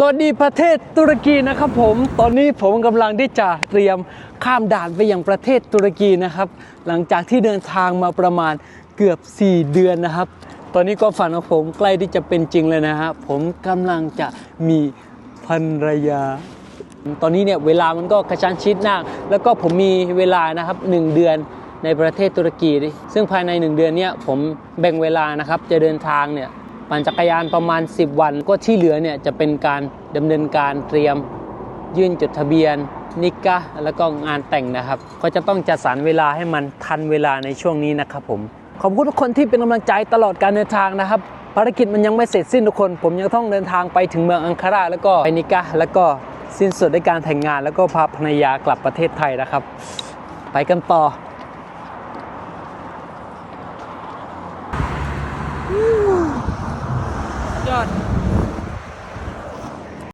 สวัสดีประเทศตุรกีนะครับผม ตอนนี้ผมกำลังที่จะเตรียมข้ามด่านไปยังประเทศตุรกีนะครับ หลังจากที่เดินทางมาประมาณเกือบ 4 เดือนนะครับ ตอนนี้ก็ฝันของผมใกล้ที่จะเป็นจริงเลยนะฮะ ผมกำลังจะมีภรรยา ตอนนี้เนี่ยเวลามันก็กระชั้นชิดมาก แล้วก็ผมมีเวลานะครับ 1 เดือนในประเทศตุรกี ซึ่งภายใน 1 เดือนเนี่ยผมแบ่งเวลานะครับจะเดินทางเนี่ย ปั่นจักรยานประมาณ 10 วัน ก็ที่เหลือเนี่ยจะเป็นการดำเนินการเตรียมยื่นจดทะเบียนนิกะแล้วก็งานแต่งนะครับ ก็จะต้องจัดสรรเวลาให้มันทันเวลาในช่วงนี้นะครับผม ขอบคุณทุกคนที่เป็นกำลังใจตลอดการเดินทางนะครับ ภารกิจมันยังไม่เสร็จสิ้นทุกคน ผมยังต้องเดินทางไปถึงเมืองอังคาราแล้วก็ไปนิกะแล้วก็สิ้นสุดด้วยการแต่งงาน แล้วก็พาภรรยากลับประเทศไทยนะครับ ไปกันต่อ melhor.